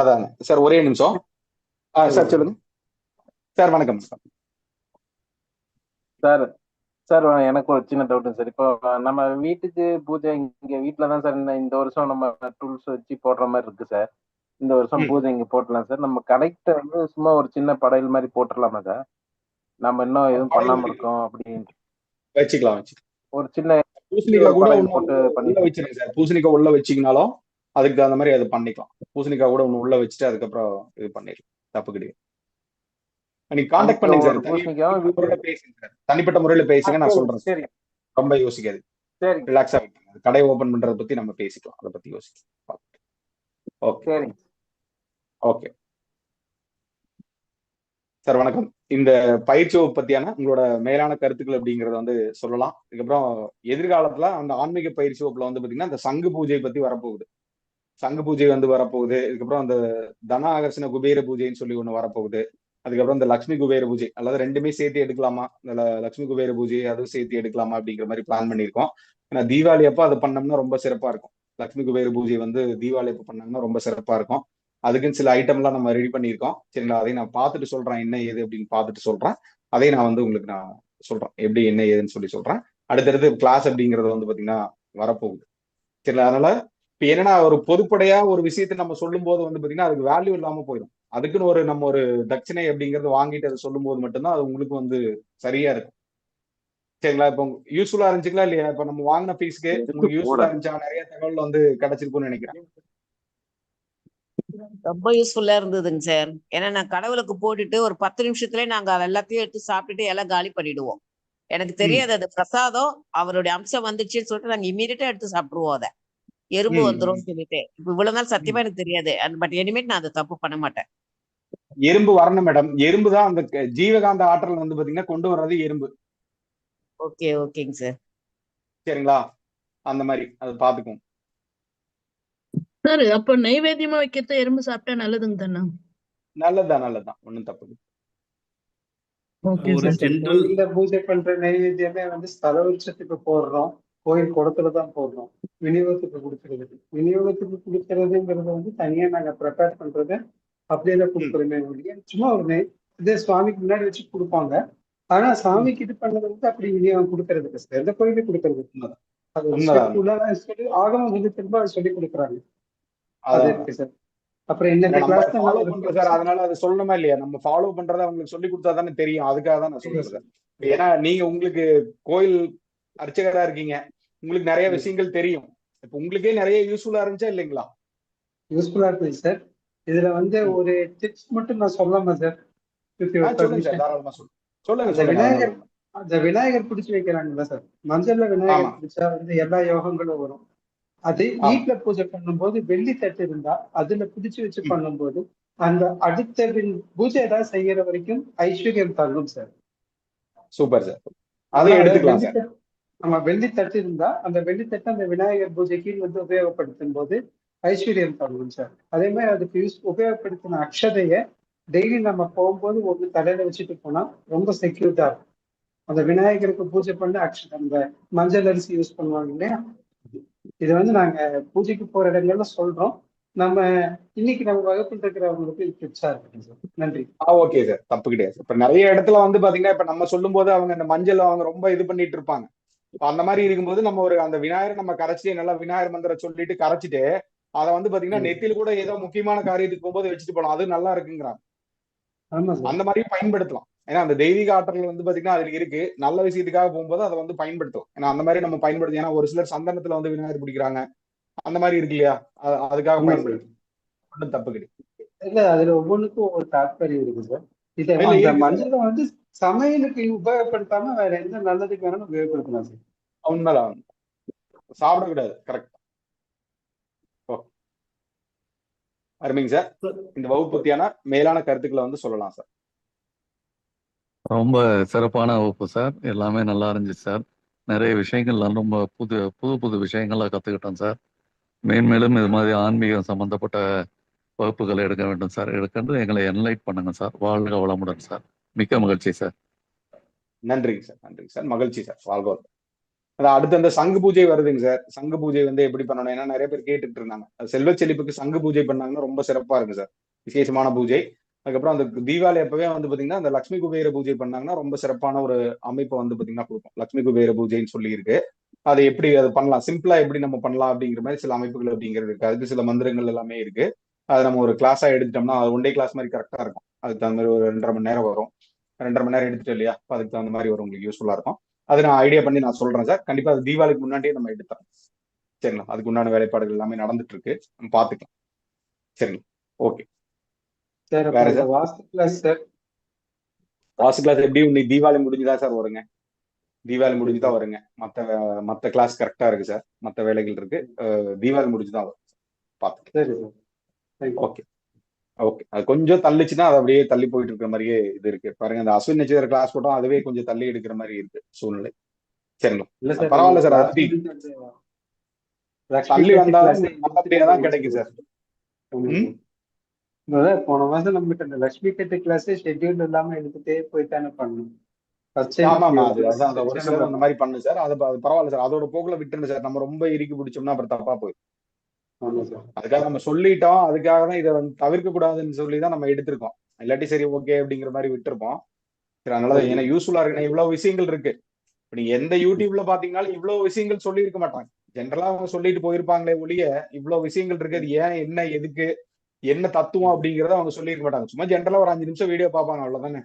அதாங்க சார் ஒரே நிமிஷம். சார் சொல்லுங்க. சார் வணக்கம். சார் சார் எனக்கு ஒரு சின்ன டவுட் சார். இப்போ நம்ம வீட்டுக்கு பூஜை இங்க வீட்ல தான் சார் இந்த இந்த வருஷம் நம்ம டூல்ஸ் வச்சு போடுற மாதிரி இருக்கு சார். இந்த வருஷம். பூஜை இங்க போட்டலாம் சார். நம்ம கடைக்கிட்ட வந்து சும்மா ஒரு சின்ன படையல் மாதிரி போட்டுடலாமா சார்? நம்ம இன்னும் எதுவும் பண்ணாம இருக்கோம் அப்படின்னு வச்சுக்கலாம் ஒரு சின்ன பூசணிக்காய் கூட போட்டு பண்ணி வச்சிருங்க சார். பூசணிக்காய் உள்ள வச்சீங்கனாலும் அதுக்கு தகுந்த மாதிரி அது பண்ணிக்கலாம். பூசணிக்காய் கூட ஒண்ணு உள்ள வச்சுட்டு அதுக்கப்புறம் இது பண்ணிடலாம். தப்பு கிடையாது. நீங்க காண்டாக்ட் பண்ணுங்க சார். முறையில பேசுங்க சார். தனிப்பட்ட முறையில பேசுங்க நான் சொல்றேன் சரி. ரொம்ப யோசிக்காது. சரி. ரிலாக்ஸா விட்டுருங்க கடை ஓபன் பண்றத பத்தி நம்ம பேசிக்கலாம். அதை பத்தி யோசிக்கலாம். ஓகே ஓகே சார் வணக்கம். இந்த பயிற்சி பத்தியான உங்களோட மேலான கருத்துக்கள் அப்படிங்கறத வந்து சொல்லலாம். இதுக்கப்புறம் எதிர்காலத்துல அந்த ஆன்மீக பயிற்சி வகுப்புல வந்து பாத்தீங்கன்னா இந்த சங்கு பூஜை பத்தி வரப்போகுது. சங்க பூஜை வந்து வரப்போகுது. இதுக்கப்புறம் அந்த தன ஆகர்ஷண குபேர பூஜைன்னு சொல்லி ஒண்ணு வரப்போகுது. அதுக்கப்புறம் இந்த லக்ஷ்மி குபேர பூஜை. அதாவது ரெண்டுமே சேர்த்து எடுக்கலாமா? இந்த லக்ஷ்மி குபேர பூஜை அதுவும் சேர்த்து எடுக்கலாமா அப்படிங்கிற மாதிரி பிளான் பண்ணியிருக்கோம். ஏன்னா தீபாவளி அப்போ அது பண்ணோம்னா ரொம்ப சிறப்பா இருக்கும். லக்ஷ்மி குபேர பூஜை வந்து தீபாவளி அப்போ பண்ணோம்னா ரொம்ப சிறப்பா இருக்கும். அதுக்குன்னு சில ஐட்டம்லாம் நம்ம ரெடி பண்ணியிருக்கோம். சரிங்களா? அதையும் நான் பார்த்துட்டு சொல்றேன். என்ன ஏது அப்படின்னு பார்த்துட்டு சொல்றேன். அதையும் நான் வந்து உங்களுக்கு நான் சொல்றேன். எப்படி என்ன ஏதுன்னு சொல்லி சொல்றேன். அடுத்தடுத்து கிளாஸ் அப்படிங்கறது வந்து பாத்தீங்கன்னா வரப்போகுது. சரிங்களா? அதனால இப்ப என்னன்னா ஒரு பொதுப்படையா ஒரு விஷயத்தை நம்ம சொல்லும் போது வந்து பாத்தீங்கன்னா அதுக்கு வேல்யூ இல்லாம போயிடும் அதுக்குன்னு ஒரு நம்ம ஒரு தட்சிணை அப்படிங்கறது வாங்கிட்டு அதை சொல்லும் போது மட்டும்தான் அது உங்களுக்கு வந்து சரியா இருக்கும். சரிங்களா? இப்போ யூஸ்ஃபுல்லா இருந்துச்சுங்களா இல்லையா? இப்ப நம்ம வாங்கின ஃபீஸ்க்கு உங்களுக்கு யூஸ்ஃபுல்லா இருந்துச்சா? நிறைய தகவல் வந்து கிடைச்சிருக்கும்னு நினைக்கிறேன். ரொம்ப யூஸ்ஃபுல்லா இருந்ததுங்க சார் ஏன்னா நான் கடவுளுக்கு போட்டுட்டு ஒரு பத்து நிமிஷத்துல நாங்க அது எல்லாத்தையும் எடுத்து சாப்பிட்டுட்டு எல்லாம் காலி பண்ணிடுவோம். எனக்கு தெரியாது அது பிரசாதம் அவருடைய அம்சம் வந்துச்சுன்னு சொல்லிட்டு நாங்க இமீடியட்டா எடுத்து சாப்பிடுவோம் அதை. எறும்பு வந்துரும் சொல்லிட்டு. இப்ப இவ்வளவு நாள் சத்தியமா எனக்கு தெரியாது. பட் இனிமேட் நான் அதை தப்பு பண்ண மாட்டேன். எறும்பு வரணும் மேடம் எறும்பு தான் அந்த ஜீவகாந்த ஆற்றல் வந்து பாத்தீங்கன்னா கொண்டு வர்றது எறும்பு. ஓகே ஓகேங்க சார் சரிங்களா? அந்த மாதிரி அது பாத்துக்கும் சார் அப்ப நைவேத்தியமா வைக்கிறத எறும்பு சாப்பிட்டா நல்லதுங்க தானே? நல்லதுதான் நல்லதுதான். ஒண்ணும் தப்பு இல்ல. ஓகே ஒரு சார் ஜென்ரல் இந்த பூஜை பண்ற நைவேத்தியமே வந்து ஸ்தல உற்சவத்துக்கு போடுறோம். கோயில் குடத்துல தான் போடுறோம். விநியோகத்துக்கு கொடுக்கறது. விநியோகத்துக்கு கொடுக்கறதுங்கிறது வந்து தனியா நாங்க ப்ரிப்பேர் பண்றது. அப்படியே கொடுக்குறோமே ஒழிய சும்மா ஒரு இதே சுவாமிக்கு முன்னாடி வச்சு கொடுப்பாங்க. ஆனா சாமிக்கு இது பண்ணது வந்து அப்படி விநியோகம் கொடுக்கறது இல்லை எந்த கோயிலும் கொடுக்கறது. அது உண்மைதான். உள்ளதான் சொல்லி ஆகமம் வந்து திரும்ப அதை சொல்லி கொடுக்குறாங்க. அது. இருக்கு சார்? அப்புறம் இந்த கிளாஸ் ஃபாலோ பண்றோம் சார். அதனால அது சொல்லணுமா இல்லையா? நம்ம ஃபாலோ பண்றத அவங்களுக்கு சொல்லி கொடுத்தா தானே தெரியும். அதுக்காக தான் நான் சொல்றேன் சார். ஏன்னா நீங்க உங்களுக்கு கோயில் அர்ச்சகரா இருக்கீங்க. உங்களுக்கு நிறைய விஷயங்கள் தெரியும். இப்ப உங்களுக்கே நிறைய யூஸ்ஃபுல்லா இருந்துச்சா இல்லைங்களா? யூஸ்ஃபுல்லா இருக்குது சார் இதுல வந்து ஒரு டிப்ஸ் மட்டும் நான் சொல்லாமா சார் சொல்லுங்க. சார் விநாயகர் அந்த விநாயகர் பிடிச்சு வைக்கிறாங்கல்ல சார் மஞ்சள்ல விநாயகர். பிடிச்சா வந்து எல்லா யோகங்களும் வரும். அது. வீட்டுல பூஜை பண்ணும்போது வெள்ளி தட்டு இருந்தா அதுல பிடிச்சு வச்சு பண்ணும்போது அந்த அடுத்த பின் பூஜை ஏதாவது செய்யற வரைக்கும் ஐஸ்வர்யம் தள்ளும் சார் சூப்பர் சார் அதையும் எடுத்துக்கலாம் நம்ம வெள்ளித்தட்டு- தட்டு இருந்தா அந்த வெள்ளித்தட்டு அந்த விநாயகர் பூஜைக்கு வந்து உபயோகப்படுத்தும் போது ஐஸ்வர்யம் தள்ளும் சார். அதே மாதிரி அதுக்கு யூஸ் உபயோகப்படுத்தின அக்ஷதைய டெய்லி நம்ம போகும்போது ஒண்ணு தலையில வச்சுட்டு போனா ரொம்ப செக்யூர்டா இருக்கும். அந்த விநாயகருக்கு பூஜை பண்ண அக்ஷதை அந்த மஞ்சள் அரிசி யூஸ் பண்ணுவாங்க இல்லையா? இது வந்து நாங்க பூஜைக்கு போற இடங்கள்ல சொல்றோம். நம்ம இன்னைக்கு நம்ம வகுப்பில் இருக்கிறவங்களுக்கு இது டிப்ஸா சார். நன்றி. ஆ ஓகே சார் தப்பு கிடையாது. இப்ப நிறைய இடத்துல வந்து பாத்தீங்கன்னா இப்ப நம்ம சொல்லும் போது அவங்க இந்த மஞ்சள் அவங்க ரொம்ப இது பண்ணிட்டு இருப்பாங்க. அந்த மாதிரி இருக்கும்போது நம்ம ஒரு அந்த விநாயகர் நம்ம கரைச்சி நல்லா விநாயகர் மந்திரம் சொல்லிட்டு கரைச்சிட்டு அதை வந்து பாத்தீங்கன்னா ம். நெத்தியில கூட ஏதோ முக்கியமான காரியத்துக்கு போகும்போது வச்சுட்டு போலாம். அது நல்லா இருக்குங்கிறாங்க அந்த மாதிரியும் பயன்படுத்தலாம். ஏன்னா அந்த தெய்வீக ஆற்றல் வந்து பாத்தீங்கன்னா அதுல இருக்கு. நல்ல விஷயத்துக்காக போகும்போது அதை வந்து பயன்படுத்தும். ஏன்னா அந்த மாதிரி நம்ம பயன்படுத்தி ஏன்னா ஒரு சிலர் சந்தனத்துல வந்து விநாயகர் பிடிக்கிறாங்க. அந்த மாதிரி இருக்கு இல்லையா? அது- அதுக்காக. பயன்படுத்தும். ஒன்றும் தப்பு கிடையாது. இல்ல அதுல ஒவ்வொன்றுக்கும் ஒவ்வொரு தாற்பயம் இருக்கு சார். இல்ல. மஞ்சளை வந்து சமையலுக்கு உபயோகப்படுத்தாம வேற எந்த நல்லதுக்கு வேணாலும் உபயோகப்படுத்தலாம் சார். உண்மைதான். சாப்பிடக்கூடாது கரெக்ட் அருமைங்க சார். இந்த வகுப்பு பத்தியான மேலான கருத்துக்களை வந்து சொல்லலாம் சார். ரொம்ப சிறப்பான வகுப்பு சார். எல்லாமே நல்லா இருந்துச்சு சார். நிறைய விஷயங்கள்லாம் ரொம்ப புது புது புது விஷயங்களா கற்றுக்கிட்டோம் சார். மேன்மேலும் இது மாதிரி ஆன்மீகம் சம்பந்தப்பட்ட வகுப்புகளை எடுக்க வேண்டும் சார். எடுக்கின்ற எங்களை என்லைட் பண்ணுங்க சார். வாழ்க வளமுடன் சார். மிக்க மகிழ்ச்சி சார். நன்றிங்க சார். நன்றிங்க சார். மகிழ்ச்சி சார். வாழ்க. அது அடுத்து அந்த சங்கு பூஜை வருதுங்க சார். சங்கு பூஜை வந்து எப்படி பண்ணணும்? ஏன்னா நிறைய பேர் கேட்டுட்டு இருந்தாங்க. அது செல்வ செழிப்புக்கு சங்கு பூஜை பண்ணாங்கன்னா ரொம்ப சிறப்பா இருக்கு சார். விசேஷமான பூஜை. அதுக்கப்புறம் அந்த தீபாவளி அப்பவே வந்து பாத்தீங்கன்னா அந்த லட்சுமி குபேர பூஜை பண்ணாங்கன்னா ரொம்ப சிறப்பான ஒரு அமைப்பை வந்து பாத்தீங்கன்னா கொடுக்கும். லட்சுமி குபேர பூஜைன்னு சொல்லி இருக்கு அதை எப்படி அதை பண்ணலாம்? சிம்பிளா எப்படி நம்ம பண்ணலாம் அப்படிங்கிற மாதிரி சில அமைப்புகள் அப்படிங்கிறது இருக்கு. அதுக்கு சில மந்திரங்கள் எல்லாமே இருக்கு. அதை நம்ம ஒரு கிளாஸா எடுத்துட்டோம்னா அது ஒன் டே கிளாஸ் மாதிரி கரெக்டா இருக்கும். அதுக்கு தகுந்த மாதிரி ஒரு ரெண்டரை மணி நேரம் வரும். ரெண்டரை மணி நேரம் எடுத்துட்டு இல்லையா? அப்ப அதுக்கு தகுந்த மாதிரி ஒரு உங்களுக்கு யூஸ்ஃபுல்லா இருக்கும். அது நான் ஐடியா பண்ணி நான் சொல்றேன் சார். கண்டிப்பா அது தீபாவளிக்கு முன்னாடியே நம்ம எடுத்துறோம் சரிங்களா? அதுக்கு உண்டான வேலைப்பாடுகள் எல்லாமே நடந்துட்டு இருக்கு நம்ம பாத்துக்கலாம் சரிங்களா? ஓகே சார் வேற sir? Vastu class sir. Vasu class எப்படி இன்னைக்கு தீபாவளி முடிஞ்சுதான் சார் வருங்க? தீபாவளி முடிஞ்சுதான் வருங்க? மத்த மத்த கிளாஸ் கரெக்டா இருக்கு சார். மத்த வேலைகள் இருக்கு. தீபாவளி முடிஞ்சுதான் வரும் பாத்துக்கலாம் சரி சார். Thank you okay okay. அது கொஞ்சம் தள்ளிச்சுன்னா அது அப்படியே தள்ளி போயிட்டு இருக்கிற மாதிரியே இது இருக்கு. பாருங்க இந்த அஸ்வின் நட்சத்திர கிளாஸ் போட்டோம் அதுவே கொஞ்சம் தள்ளி எடுக்கிற மாதிரி இருக்கு சூழ்நிலை. சரிங்களா? இல்ல சார் பரவாயில்ல சார், தள்ளி வந்தாலும் தான் கிடைக்கும் சார். போன மாசம் நம்மகிட்ட இந்த லக்ஷ்மி கட்டு கிளாஸ் ஷெட்யூல் இல்லாம எடுத்துட்டே போய் தானே பண்ணணும் அந்த மாதிரி பண்ணு சார். அது பரவாயில்ல சார். அதோட போக்குல விட்டுருங்க சார். நம்ம ரொம்ப இறுக்கி பிடிச்சோம்னா அப்புறம் தப்பா போயிடும். அதுக்காக நம்ம சொல்லிட்டோம். அதுக்காக தான் இதை வந்து தவிர்க்க கூடாதுன்னு சொல்லி தான் நம்ம எடுத்திருக்கோம். இல்லாட்டி சரி ஓகே அப்படிங்கிற மாதிரி விட்டுருப்போம். சரி அதனால ஏன்னா யூஸ்ஃபுல்லா இருக்கு இவ்வளவு விஷயங்கள் இருக்கு. இப்ப நீங்க எந்த யூடியூப்ல பாத்தீங்கன்னாலும் இவ்வளவு விஷயங்கள் சொல்லி இருக்க மாட்டாங்க. ஜென்ரலா அவங்க சொல்லிட்டு போயிருப்பாங்களே ஒழிய இவ்வளவு விஷயங்கள் இருக்கு. அது ஏன் என்ன எதுக்கு என்ன தத்துவம் அப்படிங்கறத அவங்க சொல்லியிருக்க மாட்டாங்க. சும்மா ஜென்ரலா ஒரு அஞ்சு நிமிஷம் வீடியோ பார்ப்பாங்க. அவ்வளவுதானே?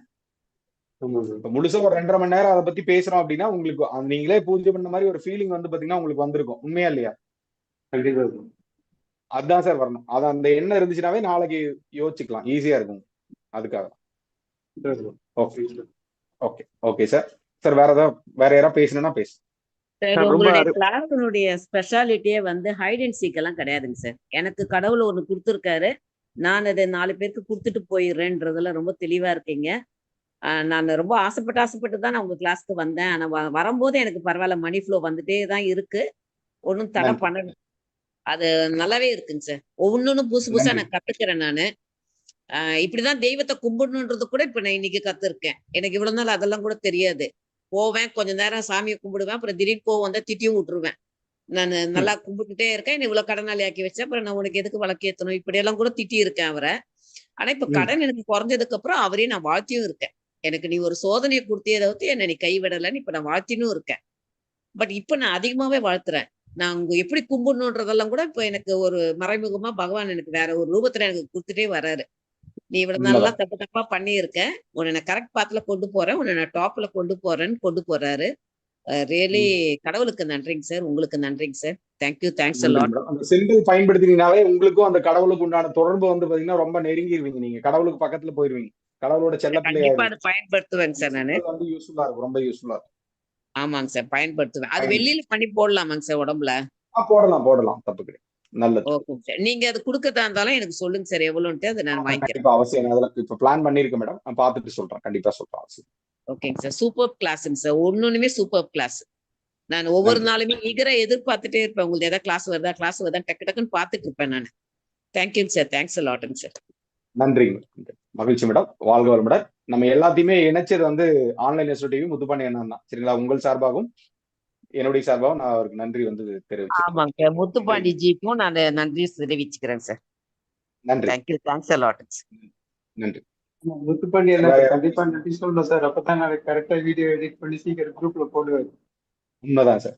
முழுசா ஒரு ரெண்டரை மணி நேரம் அதை பத்தி பேசுறோம் அப்படின்னா உங்களுக்கு நீங்களே பூஜை பண்ண மாதிரி ஒரு ஃபீலிங் வந்து பாத்தீங்கன்னா உங்களுக்கு வந்திருக்கும். உண்மையா இல்லையா? கண்டிப்பா சார். அதுதான் சார் வரணும். அது அந்த எண்ணம் இருந்துச்சுனாவே நாளைக்கு யோசிச்சுக்கலாம். ஈஸியா இருக்கும். அதுக்காக. Okay okay okay sir sir வேற ஏதாவது வேற யாராவது பேசணும்னா பேசு. சார் சார், ரொம்ப உங்களுடைய கிளாஸினுடைய ஸ்பெஷாலிட்டியே வந்து ஹைட் அண்ட் சீக் எல்லாம் கிடையாதுங்க சார் எனக்கு கடவுள் ஒண்ணு கொடுத்துருக்காரு. நான் அதை நாலு பேருக்கு கொடுத்துட்டு போயிடுறேன்றதுல ரொம்ப தெளிவா இருக்கீங்க. நான் ரொம்ப ஆசைப்பட்டு ஆசைப்பட்டு தான் நான் உங்க கிளாஸ்க்கு வந்தேன். ஆனா வரும்போது எனக்கு பரவாயில்ல மணி ஃப்ளோ வந்துட்டே தான் இருக்கு. ஒன்றும் தடை. பண்ண அது நல்லாவே இருக்குங்க சார். ஒவ்வொன்றும் புதுசு புதுசா. நான் கத்துக்கிறேன் நானு. ஆஹ் இப்படிதான் தெய்வத்தை கும்பிடணுன்றது கூட இப்ப நான் இன்னைக்கு கத்துருக்கேன். எனக்கு இவ்வளவு நாள் அதெல்லாம் கூட தெரியாது. போவேன் கொஞ்ச நேரம் சாமியை கும்பிடுவேன் அப்புறம் திடீர்னு கோவம் வந்தா திட்டியும் விட்டுருவேன். நான் நல்லா கும்பிட்டுட்டே இருக்கேன். என்ன இவ்வளவு கடனாளி ஆக்கி வச்சேன் அப்புறம் நான் உனக்கு எதுக்கு வழக்கேத்தணும் இப்படி எல்லாம் கூட திட்டி இருக்கேன் அவரை. ஆனா இப்ப. கடன் எனக்கு குறைஞ்சதுக்கு அப்புறம் அவரையும் நான் வாழ்த்தியும் இருக்கேன். எனக்கு நீ ஒரு சோதனையை கொடுத்தியே தவிர்த்து என்ன நீ கைவிடலைன்னு இப்ப நான் வாழ்த்தினும் இருக்கேன். பட் இப்ப நான் அதிகமாவே வாழ்த்துறேன். நான் உங்க எப்படி கும்பிடணுன்றதெல்லாம் கூட இப்ப எனக்கு ஒரு மறைமுகமா பகவான் எனக்கு வேற ஒரு ரூபத்துல எனக்கு கொடுத்துட்டே வர்றாரு நீ இவ்வளவு நல்லா. தப்பு தப்பா பண்ணியிருக்க. உன்னை நான் கரெக்ட் பாத்துல கொண்டு போறேன். உன்னை நான் டாப்ல கொண்டு போறேன்னு கொண்டு போறாரு. ரியலி கடவுளுக்கு நன்றிங்க சார் உங்களுக்கு நன்றிங்க சார் தேங்க்யூ தேங்க்ஸ். அந்த சிம்பிள் பயன்படுத்தினீங்கனாவே உங்களுக்கும் அந்த கடவுளுக்கு உண்டான தொடர்பு வந்து பாத்தீங்கன்னா ரொம்ப நெருங்கிடுவீங்க நீங்க. கடவுளுக்கு பக்கத்துல போயிருவீங்க. கடவுளோட செல்ல அதை பயன்படுத்துவேங்க சார் நானு. பிள்ளையா வந்து யூஸ்ஃபுல்லா இருக்கும். ரொம்ப யூஸ்ஃபுல்லா இருக்கும். ஆமாங்க சார் பயன்படுத்துவேன். அது. வெளியில பண்ணி போடலாமாங்க சார் உடம்புல? போடலாம் போடலாம். தப்பு கிடையாது. நல்லது. Okay sir. நீங்க அது கொடுக்கறதா இருந்தாலும் எனக்கு சொல்லுங்க சார் எவ்வளோன்ட்டு அதை நான் வாங்கிக்கிறேன். அவசியம் அதுல இப்ப பிளான் பண்ணிருக்கேன் மேடம். நான் பார்த்துட்டு சொல்றேன். கண்டிப்பா சொல்றேன் அவசியம் ஓகேங்க சார். சூப்பர் கிளாஸுங்க சார். ஒன்னொன்னுமே சூப்பர் கிளாஸ் நான் ஒவ்வொரு. நாளுமே ஈகரா எதிர்பார்த்துட்டே இருப்பேன். உங்களுக்கு ஏதாவது கிளாஸ் வருதா கிளாஸ் வருதா டக்கு டக்குன்னு பார்த்துட்டு இருப்பேன் நான். தேங்க்யூங்க சார். Thanks லாட்டுங்க sir. நன்றிங்க மகிழ்ச்சி மேடம். வாழ்க வளமுடன். நம்ம எல்லாத்தையுமே இணைச்சது வந்து ஆன்லைன் டிவி முத்துப்பாண்டி அண்ணன் தான். சரிங்களா? உங்கள் சார்பாகவும் என்னுடைய சார்பாகவும் நான் அவருக்கு நன்றி வந்து ஆமாங்க. சார் முத்துப்பாண்டி ஜிக்கும் நான் நன்றி தெரிவிச்சுக்கிறேன் சார். நன்றி. தேங்க்யூ தேங்க்ஸ் நன்றி. ஆமா, முத்துப்பாண்டி கண்டிப்பா நன்றி சொல்லணும் சார். அப்பதான் நாளைக்கு கரெக்டா வீடியோ எடிட் பண்ணி சீக்கிரம் குரூப்ல போடுவேன். உண்மைதான் சார்.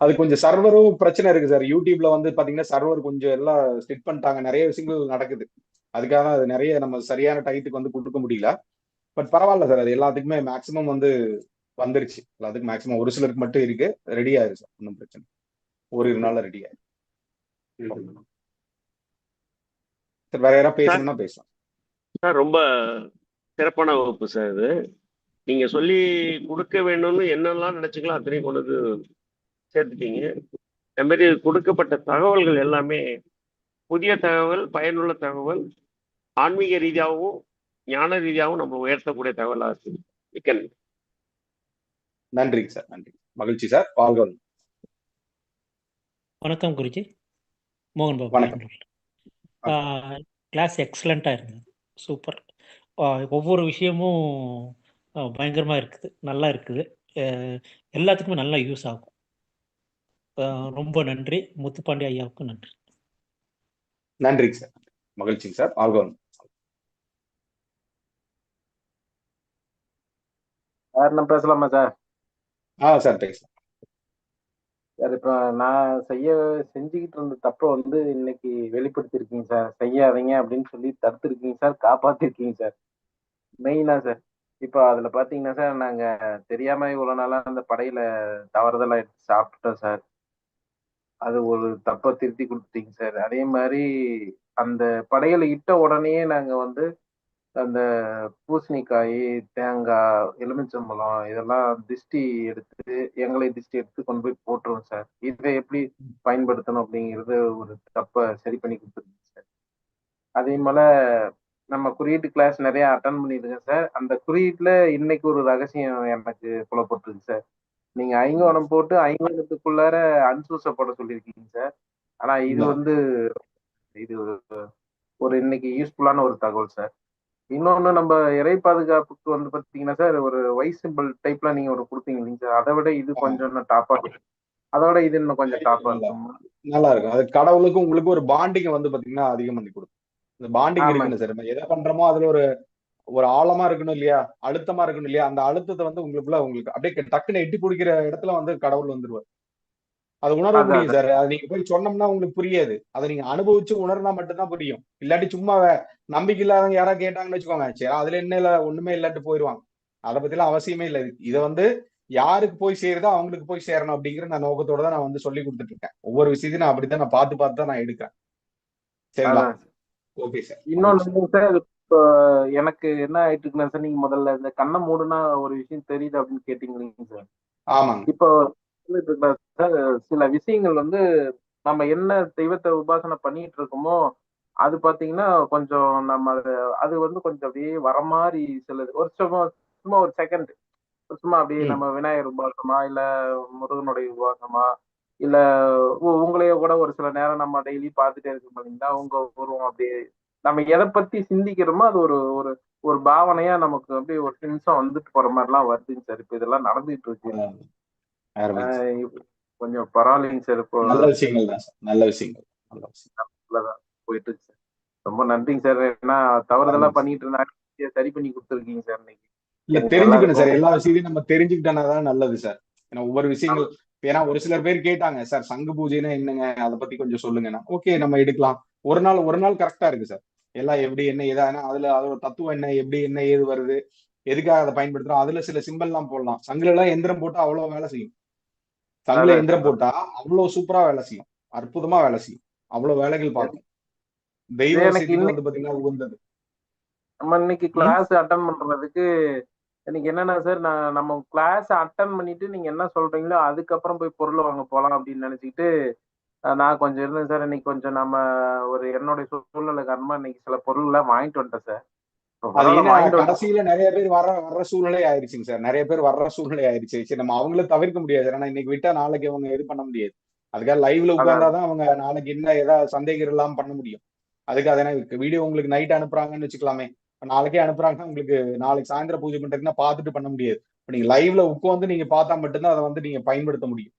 அது கொஞ்சம் சர்வரும் பிரச்சனை இருக்கு சார். யூடியூப்ல வந்து பாத்தீங்கன்னா சர்வர் கொஞ்சம் எல்லாம் ஸ்டிட் பண்ணிட்டாங்க. நிறைய விஷயங்கள் நடக்குது. அதுக்காக அது நிறைய நம்ம சரியான டயத்துக்கு வந்து கொடுக்க முடியல. பட் பரவாயில்ல சார் அது எல்லாத்துக்குமே மேக்ஸிமம் வந்து வந்துருச்சு. எல்லாத்துக்கும் மேக்ஸிமம் ஒரு சிலருக்கு மட்டும் இருக்கு. ரெடி ஆயிரு சார் ஒன்றும் பிரச்சனை ஒரு இரு நாள்ல ரெடி ஆயிரு சார் வேற யாராவது பேசணும்னா பேசலாம். சார் ரொம்ப சிறப்பான வகுப்பு சார் இது. நீங்க சொல்லி கொடுக்க வேணும்னு என்னெல்லாம் நினைச்சீங்களோ அத்தனையும் கொண்டு வந்து சேர்த்துட்டீங்க. அது மாதிரி கொடுக்கப்பட்ட தகவல்கள் எல்லாமே புதிய தகவல் பயனுள்ள தகவல் ஆன்மீக ரீதியாகவும் ஞான ரீதியாகவும் நம்ம உயர்த்தக்கூடிய தகவலாக இருக்கு. மிக்க நன்றி. நன்றிங்க சார் நன்றி. மகிழ்ச்சி சார். வாழ்க. வணக்கம் குருஜி. மோகன் பாபு. வணக்கம். கிளாஸ் எக்ஸலண்ட்டாக இருந்தது சூப்பர் ஒவ்வொரு விஷயமும் பயங்கரமாக இருக்குது. நல்லா இருக்குது. எல்லாத்துக்குமே நல்லா யூஸ் ஆகும். ரொம்ப நன்றி. முத்துப்பாண்டி ஐயாவுக்கு நன்றி. நன்றிங்க சார். மகிழ்ச்சிங்க சார். ஆல்கோன். சார் நான் பேசலாமா சார்? ஆ சார் பேசலாம். சார் இப்போ நான் செய்ய செஞ்சுக்கிட்டு இருந்த தப்பை வந்து இன்னைக்கு வெளிப்படுத்தியிருக்கீங்க சார். செய்யாதீங்க அப்படின்னு சொல்லி தடுத்துருக்கீங்க சார். காப்பாத்திருக்கீங்க சார். மெயினா சார். இப்போ அதுல பாத்தீங்கன்னா சார் நாங்க தெரியாம இவ்வளவு நாளா அந்த படையில தவறுதலா எடுத்து சாப்பிட்டோம் சார். அது ஒரு தப்பை திருத்தி கொடுத்துட்டீங்க சார். அதே மாதிரி அந்த படையில இட்ட உடனே நாங்க வந்து அந்த பூசணிக்காய் தேங்காய் எலுமிச்சம்பழம் இதெல்லாம் திஷ்டி எடுத்து எங்களை திஷ்டி எடுத்து கொண்டு போய் போட்டுருவோம் சார். இதை எப்படி பயன்படுத்தணும் அப்படிங்கிறது ஒரு தப்பை சரி பண்ணி கொடுத்துருங்க சார். அதே போல நம்ம குறியீட்டு கிளாஸ் நிறைய அட்டன் பண்ணிருக்கேன் சார். அந்த குறியீட்டுல இன்னைக்கு ஒரு ரகசியம் எனக்கு புலப்பட்டுருக்கு சார். நீங்க ஐங்கோணம் போட்டு ஐங்கோணத்துக்குள்ளார அன்சூச போட சொல்லியிருக்கீங்க சார் ஆனா இது வந்து இது ஒரு இன்னைக்கு யூஸ்ஃபுல்லான ஒரு தகவல் சார் இன்னொன்னு நம்ம இறை பாதுகாப்புக்கு வந்து பாத்தீங்கன்னா சார் ஒரு வை சிம்பிள் டைப்ல நீங்க ஒரு கொடுத்தீங்க இல்லைங்க சார் அதை விட இது கொஞ்சம் டாப்பா இருக்கு. அதோட இது இன்னும் கொஞ்சம் டாப்பா இருக்கும் நல்லா இருக்கும். அது கடவுளுக்கும் உங்களுக்கு ஒரு பாண்டிங் வந்து பாத்தீங்கன்னா அதிகம் பண்ணி கொடுக்கும். இந்த பாண்டிங். இருக்குன்னு சார் எதை பண்றோமோ அதுல ஒரு ஒரு ஆழமா இருக்கணும் இல்லையா? அழுத்தமா இருக்கணும் இல்லையா? அந்த அழுத்தத்தை வந்து உங்களுக்குள்ள உங்களுக்கு அப்படியே டக்குன்னு எட்டி பிடிக்கிற இடத்துல வந்து கடவுள் வந்துருவார். அது உணர முடியும் சார். அது நீங்க போய் சொன்னோம்னா உங்களுக்கு புரியாது. அதை நீங்க அனுபவிச்சு உணர்னா மட்டும்தான் புரியும். இல்லாட்டி சும்மா நம்பிக்கை இல்லாதவங்க யாராவது கேட்டாங்கன்னு வச்சுக்கோங்க. சரி அதுல என்ன இல்ல ஒண்ணுமே இல்லாட்டு போயிருவாங்க. அதை பத்திலாம் அவசியமே இல்லை. இதை வந்து யாருக்கு போய் சேருதோ அவங்களுக்கு போய் சேரணும் அப்படிங்கிற நான் நோக்கத்தோட தான் நான் வந்து சொல்லி கொடுத்துட்டு இருக்கேன். ஒவ்வொரு விஷயத்தையும் நான் அப்படித்தான் நான் பார்த்து பார்த்து தான் நான் எடுக்கிறேன். சரிங்களா. Okay sir. இன்னொன்னு வந்து சார் இப்போ எனக்கு என்ன ஆயிட்டு இருக்குன்னா சார் நீங்க முதல்ல இந்த கண்ணை மூடுனா ஒரு விஷயம் தெரியுது அப்படின்னு கேட்டீங்க சார். ஆமாங்க. இப்போ சார் சில விஷயங்கள் வந்து நம்ம என்ன தெய்வத்தை உபாசனை பண்ணிட்டு இருக்கோமோ அது பாத்தீங்கன்னா கொஞ்சம் நம்ம அது- வந்து கொஞ்சம் அப்படியே வர மாதிரி சிலது. ஒரு சும்மா சும்மா ஒரு செகண்ட் சும்மா அப்படியே. நம்ம விநாயகர் உபாசமா இல்ல முருகனுடைய உபாசமா இல்ல உங்களையே கூட ஒரு சில நேரம் நம்ம டெய்லி பார்த்துட்டே இருக்க மாட்டீங்களா உங்க உருவம் அப்படியே நம்ம எதை பத்தி சிந்திக்கிறோமோ அது ஒரு ஒரு ஒரு பாவனையா நமக்கு அப்படியே ஒரு நிமிஷம் வந்துட்டு போற மாதிரிலாம் வருதுங்க சார் இப்போ இதெல்லாம் நடந்துட்டு இருக்கு. கொஞ்சம் பரவாயில்லைங்க சார் இப்போ நல்ல விஷயங்கள் தான் நல்ல விஷயங்கள். நல்ல விஷயம் போயிட்டு இருக்கு சார் ரொம்ப நன்றிங்க சார் ஏன்னா தவறுதலா பண்ணிட்டு இருந்தாங்க சரி பண்ணி கொடுத்துருக்கீங்க சார் இன்னைக்கு. இல்ல தெரிஞ்சுக்கணும் சார் எல்லா விஷயத்தையும் நம்ம தெரிஞ்சுக்கிட்டோம்னா நல்லது சார் ஏன்னா ஒவ்வொரு விஷயங்கள் ஏன்னா ஒரு சிலர் பேர் கேட்டாங்க சார் சங்கு பூஜைன்னா என்னங்க? அதை பத்தி கொஞ்சம் சொல்லுங்கன்னா ஓகே நம்ம எடுக்கலாம். ஒரு நாள் ஒரு நாள் கரெக்டா இருக்கு சார் எல்லாம் எப்படி என்ன ஏதானா அதுல அதோட தத்துவம் என்ன எப்படி என்ன ஏது வருது எதுக்காக அதை பயன்படுத்துறோம் அதுல சில சிம்பிள் எல்லாம் போடலாம். சங்குல எல்லாம் எந்திரம் போட்டா அவ்வளவு வேலை செய்யும். சங்குல எந்திரம். போட்டா அவ்வளவு சூப்பரா வேலை செய்யும். அற்புதமா வேலை செய்யும். அவ்வளவு வேலைகள் பார்க்கும். தெய்வ வந்து பாத்தீங்கன்னா உகந்தது. நம்ம இன்னைக்கு கிளாஸ் அட்டன் பண்றதுக்கு இன்னைக்கு என்னன்னா சார் நான் நம்ம கிளாஸ் அட்டன் பண்ணிட்டு நீங்க என்ன சொல்றீங்களோ அதுக்கப்புறம் போய் பொருள் வாங்க போலாம் அப்படின்னு நினைச்சிட்டு நான் கொஞ்சம் இருந்தேன் சார். இன்னைக்கு கொஞ்சம் நம்ம ஒரு என்னுடைய சூழ்நிலை காரணமா இன்னைக்கு சில பொருள் எல்லாம் வாங்கிட்டு வந்துட்டேன் சார். கடைசியில நிறைய பேர் வர்ற வர்ற சூழ்நிலை ஆயிருச்சுங்க சார். நிறைய பேர் வர்ற சூழ்நிலை ஆயிருச்சு. சரி நம்ம அவங்கள தவிர்க்க முடியாது. ஏன்னா இன்னைக்கு விட்டா நாளைக்கு அவங்க இது பண்ண முடியாது. அதுக்காக லைவ்ல. உட்கார்ந்தாதான் அவங்க நாளைக்கு என்ன ஏதாவது சந்தேகம் இல்லாம பண்ண முடியும். அதுக்கு அதனை வீடியோ உங்களுக்கு நைட் அனுப்புறாங்கன்னு வச்சுக்கலாமே. நாளைக்கே அனுப்புறாங்கன்னா உங்களுக்கு நாளைக்கு சாயந்தரம் பூஜை பண்றதுன்னா பார்த்துட்டு பண்ண முடியாது. இப்ப நீங்க லைவ்ல உட்காந்து நீங்க பார்த்தா மட்டும்தான் அதை வந்து நீங்க பயன்படுத்த முடியும்.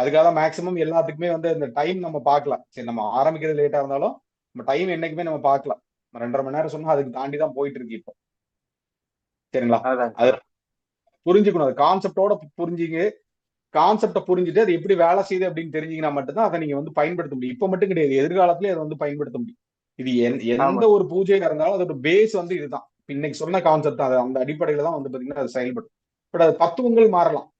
அதுக்காக தான் மேக்சிமம் எல்லாத்துக்குமே வந்து இந்த டைம் நம்ம பார்க்கலாம். சரி நம்ம ஆரம்பிக்கிறது லேட்டா இருந்தாலும் நம்ம டைம் என்னைக்குமே நம்ம பார்க்கலாம். ரெண்டரை மணி நேரம் சொன்னா அதுக்கு தாண்டி தான் போயிட்டு இருக்கு இப்போ. சரிங்களா? அது புரிஞ்சுக்கணும். அது கான்செப்டோட புரிஞ்சுங்க. கான்செப்டை புரிஞ்சுட்டு அது எப்படி வேலை செய்யுது அப்படின்னு தெரிஞ்சீங்கன்னா மட்டும்தான் அதை நீங்க வந்து பயன்படுத்த முடியும். இப்ப மட்டும் கிடையாது. எதிர்காலத்திலேயே அதை வந்து பயன்படுத்த முடியும். இது எந்- எந்த ஒரு பூஜையா இருந்தாலும் அதோட பேஸ் வந்து இதுதான். இன்னைக்கு சொன்ன கான்செப்ட் அது அந்த அடிப்படையில தான் வந்து பாத்தீங்கன்னா அது செயல்படும். பட் அது தத்துவங்கள் மாறலாம்.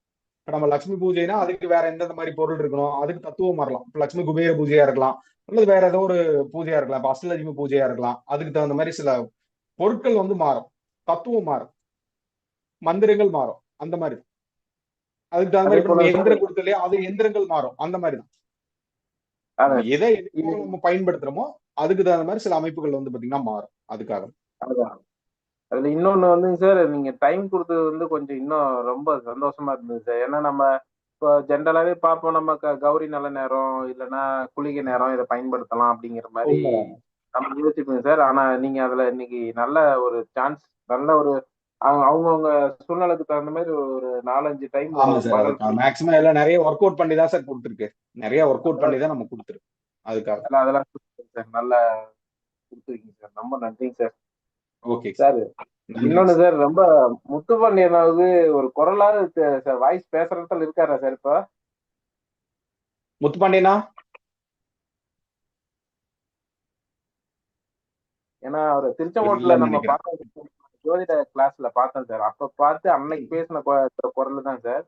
இப்ப நம்ம லட்சுமி பூஜைனா அதுக்கு வேற எந்தெந்த மாதிரி பொருள் இருக்கணும்? அதுக்கு தத்துவம் மாறலாம் இப்ப லட்சுமி குபேர பூஜையா இருக்கலாம். அல்லது வேற ஏதோ ஒரு பூஜையா இருக்கலாம். இப்ப அஷ்டலட்சுமி பூஜையா இருக்கலாம். அதுக்கு தகுந்த மாதிரி சில பொருட்கள் வந்து மாறும். தத்துவம் மாறும். மந்திரங்கள் மாறும். அந்த மாதிரி. அதுக்கு தகுந்த மாதிரி எந்திரம் கொடுத்த இல்லையா? அது எந்திரங்கள் மாறும். அந்த மாதிரி தான். எதை நம்ம பயன்படுத்துறோமோ அதுக்கு தகுந்த மாதிரி சில அமைப்புகள் வந்து பாத்தீங்கன்னா மாறும். அதுக்காக. அதுல இன்னொன்னு வந்துங்க சார் நீங்க டைம் கொடுத்தது வந்து கொஞ்சம் இன்னும் ரொம்ப சந்தோஷமா இருந்தது சார் ஏன்னா நம்ம இப்போ ஜென்ரலாவே பார்ப்போம் நம்ம க- கௌரி நல்ல நேரம் இல்லைன்னா குளிகை நேரம் இதை பயன்படுத்தலாம் அப்படிங்கிற மாதிரி. நம்ம யோசிப்போம் சார் ஆனா நீங்க அதுல இன்னைக்கு நல்ல ஒரு சான்ஸ் நல்ல ஒரு அவங்க அவங்கவுங்க சூழ்நிலைக்கு தகுந்த மாதிரி ஒரு நாலஞ்சு டைம் ஆமா சார் மேக்ஸிமம் எல்லாம் நிறைய ஒர்க் அவுட் பண்ணி தான் சார் கொடுத்துருக்கு. நிறைய ஒர்க் அவுட் பண்ணி தான் நம்ம கொடுத்துருக்கு அதுக்காக. அதெல்லாம் அதெல்லாம் சார் நல்லா கொடுத்துருக்கீங்க சார் ரொம்ப நன்றிங்க சார் ஓகே சார் இன்னொன்னு சார் ரொம்ப முத்துப்பாண்டியனாவது ஒரு குரலாவது சார் வாய்ஸ் பேசுறதுல இருக்காரா சார் இப்போ? முத்துப்பாண்டியனா ஏன்னா அவர் திருச்செங்கோட்டுல நம்ம. பார்த்தோம் ஜோதிட கிளாஸ்ல பார்த்தோம் சார். அப்ப பார்த்து அன்னைக்கு பேசின குரல் தான் சார்.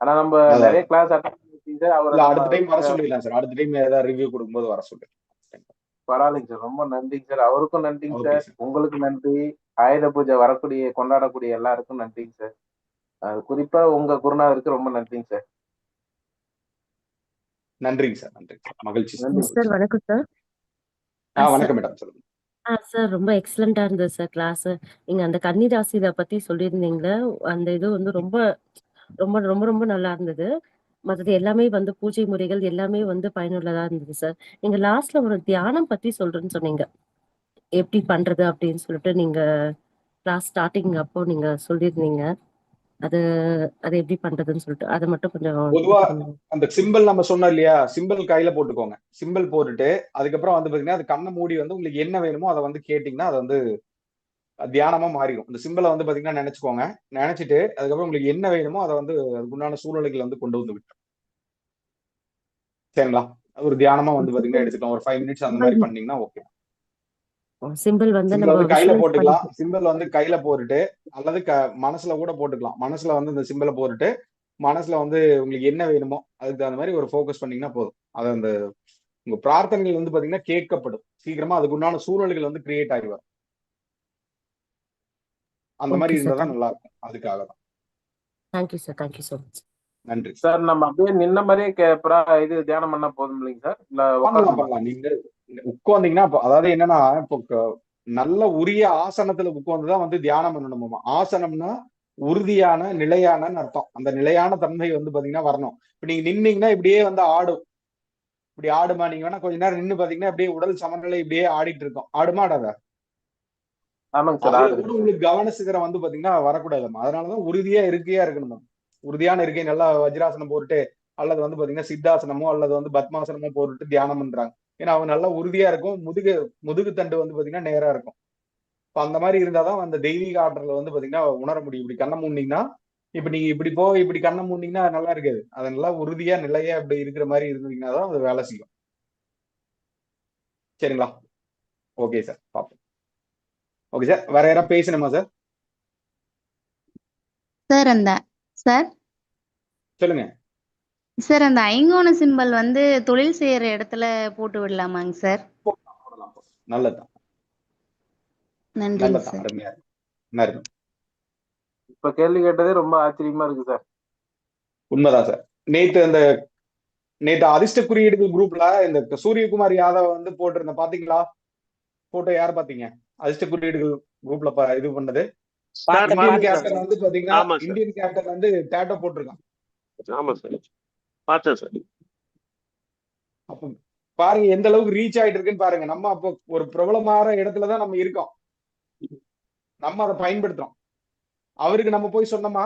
ஆனா நம்ம. நிறைய கிளாஸ் அட்டன் பண்ணி சார் இல்ல அடுத்த அவர் டைம் வர சொல்லிடலாம் சார். அடுத்த டைம் ஏதாவது ரிவ்யூ கொடுக்கும்போது வர சொல்லு பரவாயில்லைங்க சார். ரொம்ப நன்றிங்க சார். அவருக்கும் நன்றிங்க சார். உங்களுக்கு நன்றி. ஆயுத பூஜை வரக்கூடிய கொண்டாடக்கூடிய எல்லாருக்கும் நன்றிங்க சார். அஹ் குறிப்பா உங்க குருநாதருக்கு ரொம்ப நன்றிங்க சார். நன்றிங்க சார். நன்றிங்க சார். மகிழ்ச்சி நன்றி. சார் வணக்கம் சார். ஆ வணக்கம் மேடம். சொல்லுங்க. ஆ சார் ரொம்ப எக்ஸலண்டா இருந்தது சார் கிளாஸ் நீங்க அந்த கன்னிராசி இதை பத்தி சொல்லியிருந்தீங்களே அந்த இது வந்து ரொம்ப ரொம்ப ரொம்ப ரொம்ப நல்லா இருந்தது. மற்றது எல்லாமே வந்து பூஜை முறைகள் எல்லாமே வந்து பயனுள்ளதா இருந்தது சார் நீங்க லாஸ்ட்ல ஒரு தியானம் பத்தி சொல்றேன்னு சொன்னீங்க. எப்படி பண்றது அப்படின்னு சொல்லிட்டு நீங்க கிளாஸ் ஸ்டார்டிங் அப்போ நீங்க சொல்லியிருந்தீங்க. அது அது எப்படி பண்றதுன்னு சொல்லிட்டு அதை மட்டும் கொஞ்சம் பொதுவா அந்த சிம்பிள் நம்ம சொன்னோம் இல்லையா? சிம்பிள் கையில போட்டுக்கோங்க. சிம்பிள் போட்டுட்டு அதுக்கப்புறம் வந்து பாத்தீங்கன்னா அது கண்ணை மூடி வந்து உங்களுக்கு என்ன வேணுமோ அதை வந்து கேட்டீங்கன்னா அது வந்து தியானமா மாறிடும். இந்த சிம்பிளை வந்து பாத்தீங்கன்னா நினைச்சுக்கோங்க. நினைச்சிட்டு அதுக்கப்புறம் உங்களுக்கு என்ன வேணுமோ அதை வந்து அதுக்குண்டான சூழ்நிலைகள் வந்து கொண்டு வந்து விட்டுரும். சரிங்களா ஒரு தியானமா வந்து பாத்தீங்கன்னா எடுத்துக்கலாம். ஒரு ஃபைவ் மினிட்ஸ் அந்த மாதிரி பண்ணீங்கன்னா ஓகே சிம்பிள் வந்து நம்ம கையில போட்டுக்கலாம். சிம்பிள் வந்து கையில போட்டுட்டு அல்லது மனசுல கூட போட்டுக்கலாம். மனசுல வந்து இந்த சிம்பிளை போட்டுட்டு மனசுல வந்து உங்களுக்கு என்ன வேணுமோ அதுக்கு தகுந்த மாதிரி ஒரு ஃபோக்கஸ் பண்ணீங்கன்னா போதும். அது அந்த உங்க பிரார்த்தனைகள் வந்து பாத்தீங்கன்னா கேட்கப்படும். சீக்கிரமா அதுக்குண்டான சூழல்கள் வந்து கிரியேட் ஆகி வரும். அந்த மாதிரி. இருந்தா தான் நல்லா இருக்கும். அதுக்காக தான் thank you sir thank you so much நன்றி. சார் நம்ம அப்படியே நின்ன மாதிரியே இது தியானம் பண்ணா போதும் இல்லைங்க சார்? இல்ல பண்ணலாம்? பண்ணலாம். நீங்க உட்கார்ந்தீங்கன்னா அப்ப- அதாவது என்னன்னா இப்போ நல்ல உரிய ஆசனத்துல உட்கார்ந்து தான் வந்து தியானம் பண்ணணுமாமா ஆசனம்னா உறுதியான நிலையானன்னு அர்த்தம். அந்த நிலையான தன்மை வந்து பாத்தீங்கன்னா வரணும். இப்ப நீங்க நின்னீங்கன்னா இப்படியே வந்து ஆடும். இப்படி ஆடுமா? நீங்க வேணா கொஞ்ச நேரம் நின்னு பாத்தீங்கன்னா அப்படியே உடல் சமநிலை இப்படியே ஆடிட்டு இருக்கும். ஆடுமா ஆடாதா? ஆமாங்க சார் உங்களுக்கு கவன சிதறம் வந்து பாத்தீங்கன்னா வரக்கூடாதுமா அதனாலதான் உறுதியா இருக்கையா இருக்கணும் உறுதியான இருக்கை நல்லா வஜ்ராசனம் போட்டுட்டு அல்லது வந்து பாத்தீங்கன்னா சித்தாசனமோ அல்லது வந்து பத்மாசனமோ போட்டுட்டு தியானம் பண்றாங்க. ஏன்னா அவங்க நல்லா உறுதியா இருக்கும். முதுகு முதுகு தண்டு வந்து பாத்தீங்கன்னா நேரா இருக்கும். இப்போ அந்த மாதிரி இருந்தாதான் அந்த தெய்வீக ஆற்றலை வந்து பாத்தீங்கன்னா உணர முடியும். இப்படி கண்ணை மூடினீங்கன்னா இப்ப நீங்க இப்படி போ இப்படி கண்ணை மூடினீங்கன்னா நல்லா இருக்காது. அது நல்லா உறுதியா நிலையா இப்படி இருக்கிற மாதிரி இருந்தீங்கன்னா தான் அது வேலை செய்யும். சரிங்களா? Okay sir. பாப்போம். Okay sir. வேற யாராவது பேசணுமா சார்? சார் அந்த சார்? சொல்லுங்க. சார் அந்த ஐங்கோண சிம்பல் வந்து தொழில் செய்யற இடத்துல போட்டு விடலாமாங்க சார்? போடலாம். நல்லதுதான் அருமையா இருக்கு. இப்ப கேள்வி கேட்டதே ரொம்ப ஆச்சரியமா இருக்கு சார். உண்மைதான் சார். நேத்து அந்த நேத்து அதிர்ஷ்ட குறியீடுகள் குரூப்ல இந்த சூரியகுமார் யாதவ் வந்து போட்டிருந்த பாத்தீங்களா? போட்டோ யார் பாத்தீங்க? அதிர்ஷ்ட குறியீடுகள் குரூப்ல இது பண்ணது. இந்தியன் கேப்டன் வந்து பாத்தீங்கன்னா இந்தியன் கேப்டன் வந்து டேட்டோ போட்டிருக்கான். ஆமா சார். பார்த்தேன் சார். அப்போ பாருங்க எந்த அளவுக்கு ரீச் ஆயிட்டு இருக்குன்னு பாருங்க. நம்ம அப்போ ஒரு பிரபலமான இடத்துலதான் நம்ம இருக்கோம். நம்ம அதை பயன்படுத்துறோம். அவருக்கு நம்ம போய் சொன்னோமா?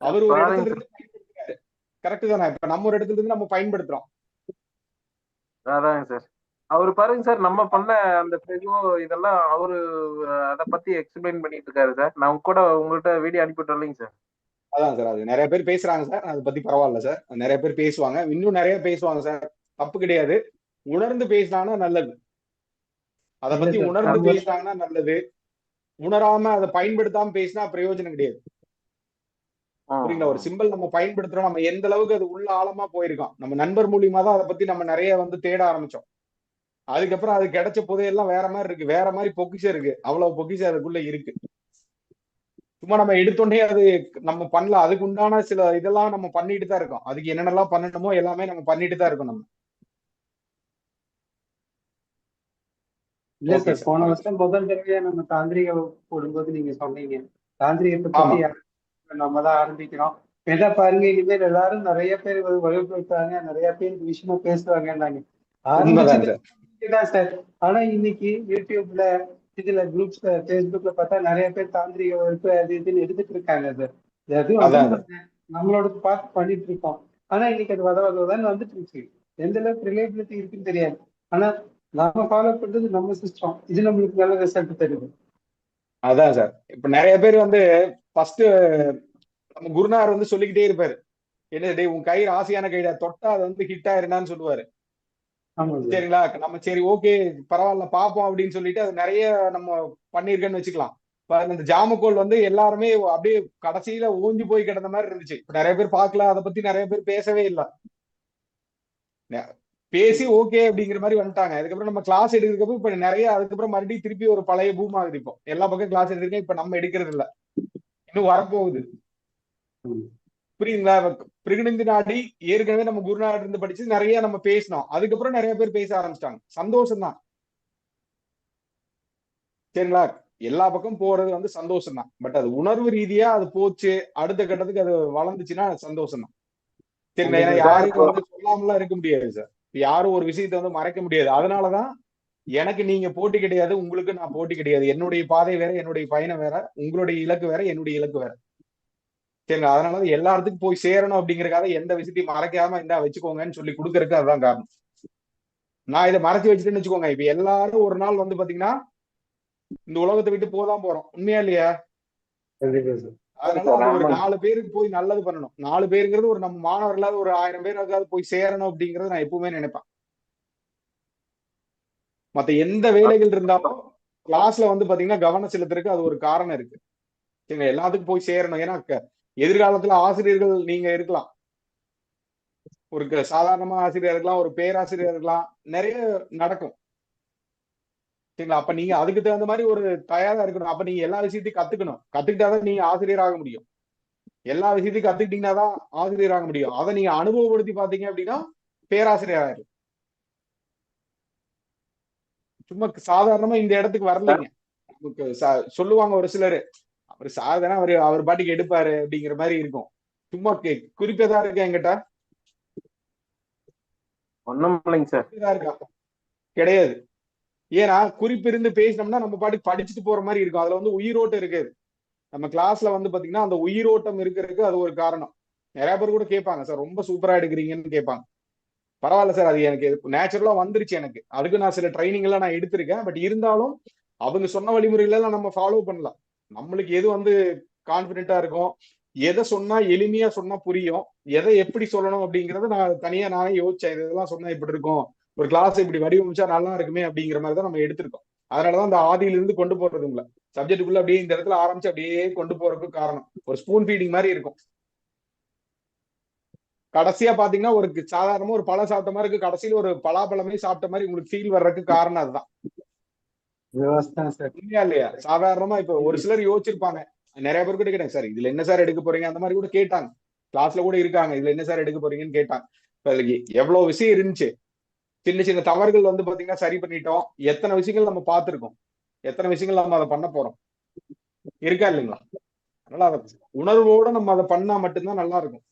அவர் ஒரு இடத்துல இருந்து கரெக்ட் தானே? இப்ப நம்ம ஒரு இடத்துல இருந்து நம்ம பயன்படுத்துறோம். அதாங்க சார். அவரு பாருங்க சார் நம்ம பண்ண அந்த பெரியோ இதெல்லாம் அவரு அத பத்தி எக்ஸ்பிளைன் பண்ணிட்டு இருக்காரு சார். நான் கூட உங்கள்கிட்ட வீடியோ அனுப்பிவிட்டேன் இல்லைங்க சார். அதான் சார் அது நிறைய பேர் பேசுறாங்க சார் அதை பத்தி பரவாயில்ல சார். நிறைய பேர் பேசுவாங்க. இன்னும் நிறைய பேசுவாங்க சார். தப்பு கிடையாது. உணர்ந்து பேசினாங்கன்னா நல்லது. அதை பத்தி உணர்ந்து பேசினாங்கன்னா நல்லது. உணராம அதை பயன்படுத்தாம பேசினா பிரயோஜனம் கிடையாது. புரியுங்களா ஒரு சிம்பிள் நம்ம பயன்படுத்துறோம். நம்ம எந்த அளவுக்கு அது உள்ள ஆழமா போயிருக்கோம். நம்ம நண்பர் மூலியமா தான் அதை பத்தி நம்ம நிறைய வந்து தேட ஆரம்பிச்சோம். அதுக்கப்புறம் அது கிடைச்ச புதையெல்லாம் வேற மாதிரி இருக்கு. வேற மாதிரி பொக்கிஷம் இருக்கு. அவ்வளவு பொக்கிஷம் அதுக்குள்ள இருக்கு. சும்மா நம்ம எடுத்தோடனே அது நம்ம பண்ணல. அதுக்கு உண்டான சில இதெல்லாம் நம்ம பண்ணிட்டு தான் இருக்கோம். அதுக்கு என்னென்னலாம் பண்ணணுமோ எல்லாமே நம்ம பண்ணிட்டு தான் இருக்கோம் நம்ம. இல்ல சார் போன வருஷம் முதல் தடவையா நம்ம தாந்திரிக போடும்போது நீங்க சொன்னீங்க. தாந்திரிகத்தை பத்தி நம்ம தான் ஆரம்பிக்கிறோம். ஏதா பாருங்க இனிமேல் எல்லாரும் நிறைய பேர் வைப்பாங்க நிறைய பேர் விஷயமா பேசுவாங்கன்னாங்க. தான் சார். ஆனா இன்னைக்கு யூடியூப்ல இதுல குரூப்ஸ் ஃபேஸ்புக்ல பார்த்தா நிறைய பேர் தாந்திரிக வகுப்பு அது இதுன்னு எடுத்துட்டு இருக்காங்க சார் அது நம்மளோட பார்த்து பண்ணிட்டு இருக்கோம். ஆனா இன்னைக்கு அது வத வதன்னு வந்துட்டு இருக்கு. எந்த அளவுக்கு ரிலேபிலிட்டி இருக்குன்னு தெரியாது. ஆனா நாம ஃபாலோ பண்றது நம்ம சிஸ்டம் இது நம்மளுக்கு நல்ல ரிசல்ட் தருது. அதான் சார். இப்ப நிறைய பேர் வந்து ஃபர்ஸ்ட் நம்ம குருநாதர் வந்து சொல்லிக்கிட்டே இருப்பாரு. என்ன டேய் உன் கை ராசியான கைடா தொட்டா அது வந்து ஹிட் ஆயிருந்தான்னு சொல்லுவாரு. சரிங்களா? நம்ம சரி ஓகே பரவாயில்ல பாப்போம் அப்படின்னு சொல்லிட்டு அது நிறைய நம்ம பண்ணியிருக்கேன்னு வச்சுக்கலாம். இந்த ஜாமக்கோல் வந்து எல்லாருமே அப்படியே கடைசியில ஊஞ்சி போய் கிடந்த மாதிரி இருந்துச்சு. நிறைய பேர் பார்க்கல அதை பத்தி நிறைய பேர் பேசவே இல்லை. பேசி ஓகே அப்படிங்கிற மாதிரி வந்துட்டாங்க. அதுக்கப்புறம் நம்ம கிளாஸ் எடுக்கிறப்ப இப்ப நிறைய அதுக்கப்புறம் மறுபடியும் திருப்பி ஒரு பழைய பூம் ஆகுது இப்போ. எல்லா பக்கம் கிளாஸ் எடுக்கிறேன் இப்ப நம்ம எடுக்கிறது இல்ல. இன்னும் வரப்போகுது. புரியுதுங்களா? பிரிகுணிந்து நாடி ஏற்கனவே நம்ம குருநாடு இருந்து படிச்சு நிறைய நம்ம பேசினோம். அதுக்கப்புறம் நிறைய பேர் பேச ஆரம்பிச்சிட்டாங்க. சந்தோஷம் தான் சரிங்களா? எல்லா பக்கம் போறது வந்து சந்தோஷம் தான் பட் அது உணர்வு ரீதியா அது போச்சு. அடுத்த கட்டத்துக்கு அது வளர்ந்துச்சுன்னா சந்தோஷம் தான் சரிங்களா? யாருக்கும் வந்து சொல்லாமலாம் இருக்க முடியாது சார் யாரும் ஒரு விஷயத்தை வந்து மறைக்க முடியாது. அதனாலதான் எனக்கு நீங்க போட்டி கிடையாது உங்களுக்கு நான் போட்டி கிடையாது. என்னுடைய பாதை வேற என்னுடைய பயணம் வேற உங்களுடைய இலக்கு வேற என்னுடைய இலக்கு வேற. சரிங்களா? அதனால எல்லா இடத்துக்கும் போய் சேரணும் அப்படிங்கறக்காக எந்த விஷயத்தையும் மறைக்காம இந்தா வச்சுக்கோங்கன்னு சொல்லி கொடுக்கறதுக்கு அதுதான் காரணம். நான் இதை மறைச்சு வச்சுட்டேன்னு வச்சுக்கோங்க. இப்ப எல்லாரும் ஒரு நாள் வந்து பாத்தீங்கன்னா இந்த உலகத்தை விட்டு போதான் போறோம். உண்மையா இல்லையா? அதனால அது ஒரு நாலு பேருக்கு போய் நல்லது பண்ணணும். நாலு பேருங்கிறது ஒரு நம்ம மாணவர்களாவது ஒரு ஆயிரம் பேருக்காவது போய் சேரணும் அப்படிங்கறது நான் எப்பவுமே நினைப்பேன். மத்த எந்த வேலைகள் இருந்தாலும் கிளாஸ்ல வந்து பாத்தீங்கன்னா கவனம் செலுத்துறதுக்கு அது ஒரு காரணம் இருக்கு. சரிங்களா? எல்லாத்துக்கும் போய் சேரணும். ஏன்னா எதிர்காலத்துல ஆசிரியர்கள் நீங்க இருக்கலாம். ஒரு சாதாரணமா ஆசிரியர் இருக்கலாம் ஒரு பேராசிரியர் இருக்கலாம் நிறைய நடக்கும். சரிங்களா? அப்ப நீங்க அதுக்கு தகுந்த மாதிரி ஒரு தயாரா இருக்கணும். அப்ப நீங்க எல்லா விஷயத்தையும் கத்துக்கணும். கத்துக்கிட்டாதான் நீங்க ஆசிரியர் ஆக முடியும். எல்லா விஷயத்தையும் கத்துக்கிட்டீங்கன்னா தான் ஆசிரியர் ஆக முடியும். அதை நீங்க அனுபவப்படுத்தி பாத்தீங்க அப்படின்னா பேராசிரியர் ஆயிரும். சும்மா சாதாரணமா இந்த இடத்துக்கு வரலைங்க. நமக்கு சொல்லுவாங்க ஒரு சிலர். அவர் சாதாரண அவரு அவர் பாட்டுக்கு எடுப்பாரு அப்படிங்கிற மாதிரி இருக்கும். சும்மா கே- குறிப்பேதா இருக்கா என்கிட்ட? இல்லைங்க சார். இருக்கா? கிடையாது. ஏன்னா குறிப்பு இருந்து பேசினோம்னா நம்ம பாட்டுக்கு படிச்சுட்டு போற மாதிரி இருக்கும். அதுல வந்து உயிரோட்டம் இருக்காது. நம்ம கிளாஸ்ல வந்து பாத்தீங்கன்னா அந்த உயிரோட்டம் இருக்கிறதுக்கு அது ஒரு காரணம். நிறைய பேர் கூட கேட்பாங்க சார் ரொம்ப சூப்பரா எடுக்கிறீங்கன்னு கேட்பாங்க. பரவாயில்ல சார் அது எனக்கு நேச்சுரலா வந்துருச்சு எனக்கு. அதுக்கு நான் சில ட்ரைனிங் எல்லாம் நான் எடுத்திருக்கேன். பட் இருந்தாலும் அவங்க சொன்ன வழிமுறைகள் எல்லாம் நம்ம ஃபாலோ பண்ணலாம். நம்மளுக்கு எது வந்து கான்பிடென்ட்டா இருக்கும்? எதை சொன்னா எளிமையா சொன்னா புரியும். எதை எப்படி சொல்லணும் அப்படிங்கறத நான் தனியா நானே யோசிச்சேன். இது இதெல்லாம் சொன்னா இப்படி இருக்கும். ஒரு கிளாஸ் இப்படி வடிவமைச்சா நல்லா இருக்குமே அப்படிங்கிற மாதிரி தான் நம்ம எடுத்திருக்கோம். அதனாலதான் அந்த ஆதியில இருந்து கொண்டு போறது உங்களை. சப்ஜெக்டுக்குள்ள அப்படியே இந்த இடத்துல ஆரம்பிச்சு அப்படியே கொண்டு போறதுக்கு காரணம். ஒரு ஸ்பூன் ஃபீடிங் மாதிரி இருக்கும். கடைசியா பாத்தீங்கன்னா ஒரு சாதாரணமா ஒரு பழம் சாப்பிட்ட மாதிரி இருக்கு. கடைசியில ஒரு பலாப்பழமே சாப்பிட்ட மாதிரி உங்களுக்கு ஃபீல் வர்றதுக்கு காரணம் அதுதான். உண்மையா இல்லையா சாதாரணமா இப்ப ஒரு சிலர் யோசிச்சிருப்பாங்க. நிறைய பேர் கூட கேட்டாங்க சார் இதுல என்ன சார் எடுக்க போறீங்க? அந்த மாதிரி கூட கேட்டாங்க. கிளாஸ்ல கூட இருக்காங்க இதுல என்ன சார் எடுக்க போறீங்கன்னு கேட்டாங்க. எவ்வளவு விஷயம் இருந்துச்சு. சின்ன சின்ன தவறுகள் வந்து பாத்தீங்கன்னா சரி பண்ணிட்டோம். எத்தனை விஷயங்கள் நம்ம பார்த்துருக்கோம். எத்தனை விஷயங்கள் நம்ம அதை பண்ண போறோம். இருக்கா இல்லைங்களா? அதனால அதை உணர்வோட நம்ம அதை பண்ணா மட்டும்தான் நல்லா இருக்கும்.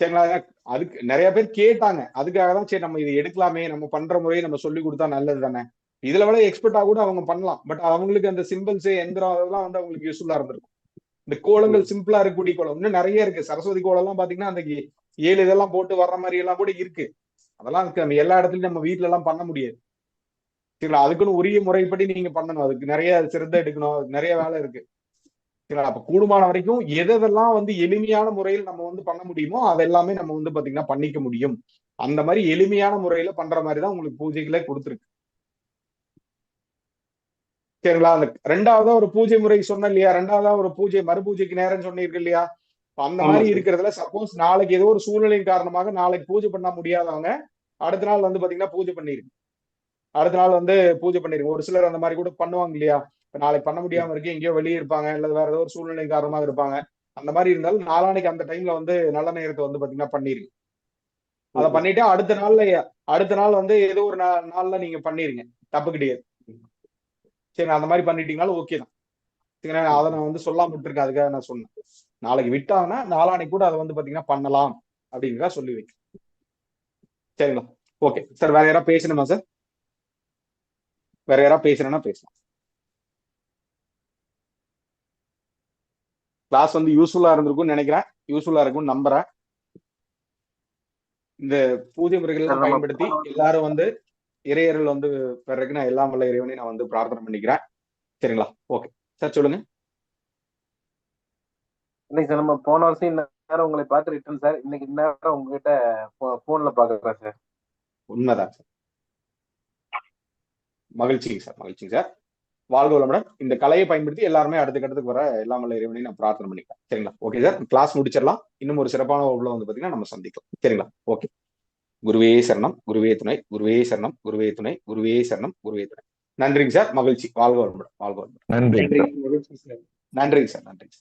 சரிங்களா? அதுக்கு நிறைய பேர் கேட்டாங்க. அதுக்காக தான் சரி நம்ம இது எடுக்கலாமே நம்ம பண்ற முறையை நம்ம சொல்லி கொடுத்தா நல்லது தானே? இதுல விட எக்ஸ்பர்ட்டா கூட அவங்க பண்ணலாம். பட் அவங்களுக்கு அந்த சிம்பிள்ஸ் எந்திரம் அதெல்லாம் வந்து அவங்களுக்கு யூஸ்ஃபுல்லா இருந்திருக்கும். இந்த கோலங்கள் சிம்பிளா இருக்கக்கூடிய கோலம். இன்னும் நிறைய இருக்கு. சரஸ்வதி கோலம் எல்லாம் பாத்தீங்கன்னா அந்த ஏழு இதெல்லாம் போட்டு வர்ற மாதிரி எல்லாம் கூட இருக்கு. அதெல்லாம் நம்ம எல்லா இடத்துலயும் நம்ம வீட்ல எல்லாம் பண்ண முடியாது. சரிங்களா? அதுக்குன்னு உரிய முறைப்படி நீங்க பண்ணணும். அதுக்கு நிறைய சிரத்தை எடுக்கணும். அதுக்கு நிறைய வேலை இருக்கு. அப்ப கூடுமான வரைக்கும் எதெல்லாம் வந்து எளிமையான முறையில் நம்ம வந்து பண்ண முடியுமோ அதெல்லாமே நம்ம வந்து பாத்தீங்கன்னா பண்ணிக்க முடியும். அந்த மாதிரி எளிமையான முறையில பண்ற மாதிரி தான் உங்களுக்கு பூஜைகளே கொடுத்துருக்கு. சரிங்களா? அந்த ரெண்டாவதா ஒரு பூஜை முறை சொன்ன இல்லையா? ரெண்டாவதா ஒரு பூஜை மறுபூஜைக்கு நேரம் சொன்னீர்கள் இல்லையா? அந்த மாதிரி இருக்கிறதுல சப்போஸ் நாளைக்கு ஏதோ ஒரு சூழ்நிலையின் காரணமாக நாளைக்கு பூஜை பண்ண முடியாதவங்க அடுத்த நாள் வந்து பாத்தீங்கன்னா பூஜை பண்ணிருங்க. அடுத்த நாள் வந்து பூஜை பண்ணிருங்க. ஒரு சிலர் அந்த மாதிரி கூட பண்ணுவாங்க இல்லையா? இப்ப நாளைக்கு பண்ண முடியாம இருக்கு எங்கேயோ வெளியே இருப்பாங்க இல்ல வேற ஏதோ ஒரு சூழ்நிலை காரணமாக இருப்பாங்க. அந்த மாதிரி இருந்தாலும் நாளானைக்கு அந்த டைம்ல வந்து நல்ல நேரத்தை வந்து பாத்தீங்கன்னா பண்ணிருங்க. அதை பண்ணிட்டு அடுத்த நாள்ல அடுத்த நாள் வந்து ஏதோ ஒரு நாள்ல நீங்க பண்ணிருங்க. தப்பு கிடையாது. சரி அந்த மாதிரி பண்ணிட்டீங்கனாலும் ஓகே தான். சரிங்களா அதை நான் வந்து சொல்லாம விட்டுருக்கேன். அதுக்காக நான் சொன்னேன். நாளைக்கு விட்டாங்கன்னா நாளானைக்கு கூட அதை வந்து பாத்தீங்கன்னா பண்ணலாம் அப்படிங்கிறதா சொல்லி வைக்க சரிங்களா? ஓகே சார் வேற யாராவது பேசணுமா சார் வேற யாராவது பேசுறேன்னா பேசலாம். கிளாஸ் வந்து யூஸ்ஃபுல்லா இருந்திருக்கும்னு நினைக்கிறேன். யூஸ்ஃபுல்லா இருக்கும்னு நம்புறேன். இந்த பூஜை முறைகள் பயன்படுத்தி எல்லாரும் வந்து இறையர்கள் வந்து பெறதுக்கு நான் எல்லாம் வல்ல இறைவனை நான் வந்து பிரார்த்தனை பண்ணிக்கிறேன். சரிங்களா? ஓகே சார் சொல்லுங்க. இல்லைங்க சார் நம்ம போன வருஷம் இந்த நேரம் உங்களை பார்த்து ரிட்டர்ன் சார் இன்னைக்கு இந்த நேரம் உங்ககிட்ட போன்ல பாக்குறேன் சார் உண்மைதான் சார் மகிழ்ச்சிங்க சார் மகிழ்ச்சிங்க சார் வாழ்க வளமுடன். இந்த கலையை பயன்படுத்தி எல்லாருமே அடுத்த கட்டத்துக்கு வர எல்லாம் வல்ல இறைவனை நான் பிரார்த்தனை பண்ணிக்கிறேன். சரிங்களா? ஓகே சார் கிளாஸ் முடிச்சிடலாம். இன்னும் ஒரு சிறப்பான வகுப்புல வந்து பாத்தீங்கன்னா நம்ம சந்திக்கலாம். சரிங்களா? ஓகே குருவே சரணம். குருவே துணை. குருவே சரணம். குருவே துணை. குருவே சரணம். குருவே துணை. நன்றிங்க சார் மகிழ்ச்சி. வாழ்க வளமுடன். வாழ்க வளமுடன். நன்றி. நன்றிங்க சார் நன்றிங்க சார்